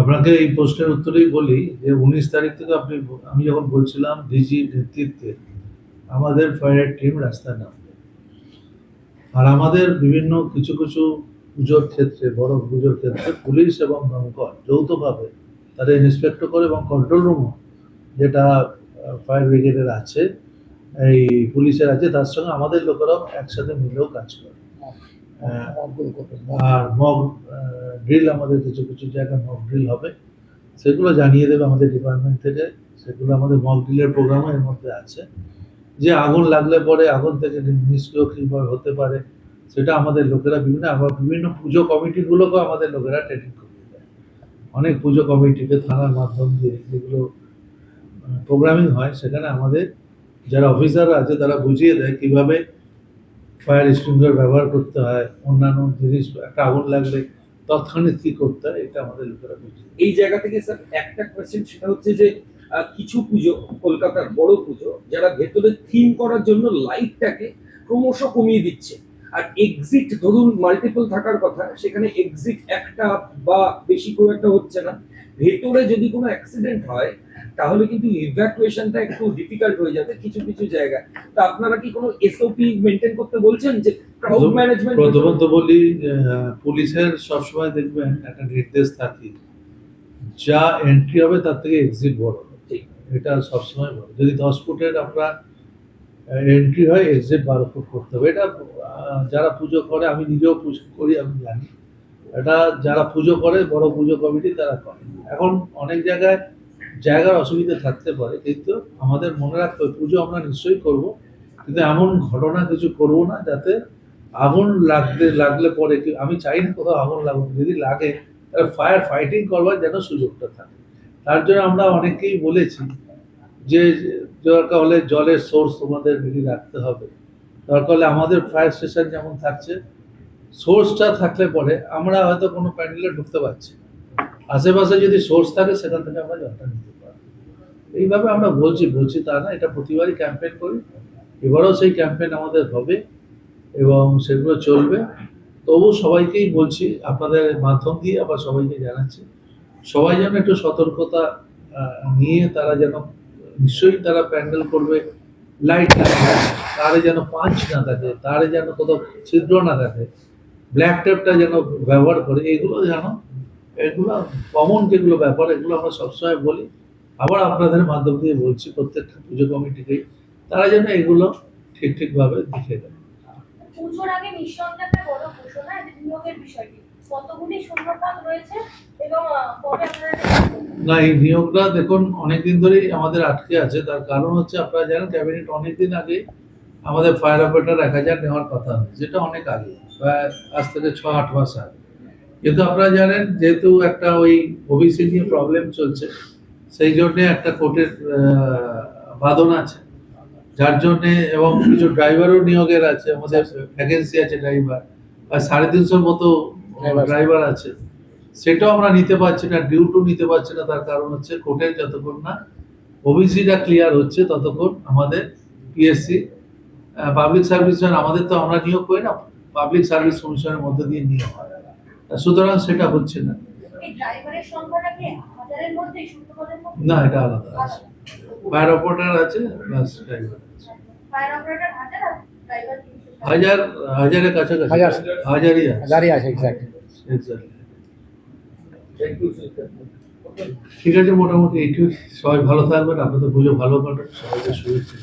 আপনাকে এই প্রশ্নের উত্তরেই বলি যে উনিশ তারিখ থেকে আপনি, আমি যখন বলছিলাম নেতৃত্বে, আমাদের ফায়ার টিম রাস্তায় নামবে। আর আমাদের বিভিন্ন কিছু কিছু পুজোর ক্ষেত্রে, বড় পুজোর ক্ষেত্রে পুলিশ এবং দমকল যৌথভাবে তাদের ইন্সপেক্টর করে এবং কন্ট্রোল রুমও যেটা ফায়ার ব্রিগেডের আছে, এই পুলিশের আছে, তার সঙ্গে আমাদের লোকেরাও একসাথে মিলেও কাজ করে। আর মক ড্রিল আমাদের কিছু কিছু জায়গায় মক ড্রিল হবে। সেগুলো জানিয়ে দেবে আমাদের ডিপার্টমেন্ট থেকে। সেগুলো আমাদের মক ড্রিলের প্রোগ্রামও এর মধ্যে আছে। যে আগুন লাগলে পরে আগুন থেকে নিষ্ক্রিয় কীভাবে হতে পারে, সেটা আমাদের লোকেরা বিভিন্ন, আবার বিভিন্ন পুজো কমিটিগুলোকেও আমাদের লোকেরা ট্রেনিং করে দেয়। অনেক পুজো কমিটিকে থানার মাধ্যম দিয়ে যেগুলো প্রোগ্রামিং হয়, সেখানে আমাদের যারা অফিসাররা আছে, তারা বুঝিয়ে দেয় কীভাবে ফায়ার স্প্রিংলার ব্যবহার করতে হয়, অন্যান্য জিনিস, একটা আগুন লাগলে তৎক্ষণিক কী করতে হয়, এটা আমাদের লোকেরা দেয়। এই জায়গা থেকে স্যার একটা কোয়েশ্চেন সেটা হচ্ছে যে কিছু পুজো, কলকাতার বড় পুজো, যারা ভেতরে থিম করার জন্য লাইটটাকে ক্রমশ কমিয়ে দিচ্ছে আর এক্সিট ধরুন মাল্টিপল থাকার কথা, সেখানে এক্সিট একটা বা বেশি খুব একটা হচ্ছে না ভেতরে যদি কোনো অ্যাক্সিডেন্ট হয় তাহলে কিন্তু ইভ্যাকুয়েশনটা একটু ডিফিকাল্ট হয়ে যাবে কিছু কিছু জায়গায়। তা আপনারা কি কোনো এসওপি মেনটেন করতে বলছেন যে ক্রাউড ম্যানেজমেন্ট প্রথমত বলি পুলিশের সবসময় দেখবেন একটা নির্দেশ থাকে। যা এন্ট্রি হবে তার থেকে এক্সিট বড় ঠিক। এটা সবসময় বড় যদি দশ ফুটের আমরা এন্ট্রি হয় এক্সিট বারো ফুট করতে হবে। এটা যারা পুজো করে আমি নিজেও পুজো করি আমি জানি। এটা যারা পুজো করে বড় পুজো কমিটি তারা করে। এখন অনেক জায়গায় জায়গার অসুবিধা থাকতে পারে, কিন্তু আমাদের মনে রাখতে হবে, পুজো আমরা নিশ্চয়ই করব, কিন্তু এমন ঘটনা কিছু করব না যাতে আগুন লাগতে, লাগলে পরে আমি চাই না কোথাও আগুন লাগুক, যদি লাগে, তাহলে ফায়ার ফাইটিং করবার যেন সুযোগটা থাকে তার জন্য আমরা অনেকেই বলেছি যে, দরকার হলে জলের সোর্স তোমাদের রেডি রাখতে হবে দরকার হলে আমাদের ফায়ার স্টেশন যেমন থাকছে সোর্সটা থাকলে পরে আমরা হয়তো কোনো প্যান্ডেলে ঢুকতে পারছি না। আশেপাশে যদি সোর্স থাকে, সেখান থেকে আমরা জলটা নিতে পারি এইভাবে আমরা বলছি বলছি তা না, এটা প্রতিবারই ক্যাম্পেইন করি। এবারেও সেই ক্যাম্পেইন আমাদের হবে এবং সেগুলো চলবে। তবু সবাইকেই বলছি, আপনাদের মাধ্যম দিয়ে আবার সবাইকে জানাচ্ছি, সবাই যেন একটু সতর্কতা নিয়ে তারা যেন, নিশ্চয়ই তারা প্যান্ডেল করবে লাইট তারে যেন পাঁচ না থাকে, তারে যেন কোথাও ছিদ্র না থাকে ব্ল্যাক টেপটা যেন ব্যবহার করে, এগুলো যেন এগুলো কমন যেগুলো ব্যাপার এগুলো আমরা সবসময় বলি। আবার আপনাদের মাধ্যম দিয়ে বলছি প্রত্যেকটা পুজো কমিটিকেই তারা যেন এগুলো ঠিক ঠিকভাবে দেখে দেয় পুজোর আগে নিঃসন্দেহে একটা বড় ঘোষণা নিয়োগের বিষয়টি। কতগুলি শূন্যপদ রয়েছে এবং আহ, কবে আপনারা এটা করবেন? না এই নিয়োগটা দেখুন অনেকদিন ধরেই আমাদের আটকে আছে। তার কারণ হচ্ছে আপনারা জানেন ক্যাবিনেট অনেকদিন আগে আমাদের ফায়ার অপারেটর এক হাজার নেওয়ার কথা যেটা অনেক আগে প্রায় আজ থেকে ছ আট মাস আগে। কিন্তু আপনারা জানেন যেহেতু একটা ওই ওবিসি নিয়ে প্রবলেম চলছে সেই জন্যে একটা কোর্টের বাদন আছে। যার জন্যে এবং কিছু ড্রাইভারও নিয়োগের আছে আমাদের ভ্যাকেন্সি আছে ড্রাইভার আর সাড়ে তিনশোর মতো ড্রাইভার আছে। সেটাও আমরা নিতে পারছি না ডিউটিও নিতে পারছি না তার কারণ হচ্ছে কোর্টের যতক্ষণ না ওবিসিটা ক্লিয়ার হচ্ছে ততক্ষণ আমাদের পিএসসি পাবলিক সার্ভিস আমাদের তো আমরা নিয়োগ করি না পাবলিক সার্ভিস কমিশনের মধ্যে দিয়ে নিয়োগ হয়। সুতরাং সেটা হচ্ছে না। না এটা আলাদা আছে। ফায়ার অপারেটার আছে প্লাস ড্রাইভার আছে। ফায়ার হাজার হাজারের কাছাকাছি। হাজার। হাজারই আছে। হাজারই আছে এক্স্যাক্ট ঠিক আছে মোটামুটি এইটুকু সবাই ভালো থাকবেন আপনাদের পুজো ভালো কাটুন সবাইকে শুভেচ্ছা.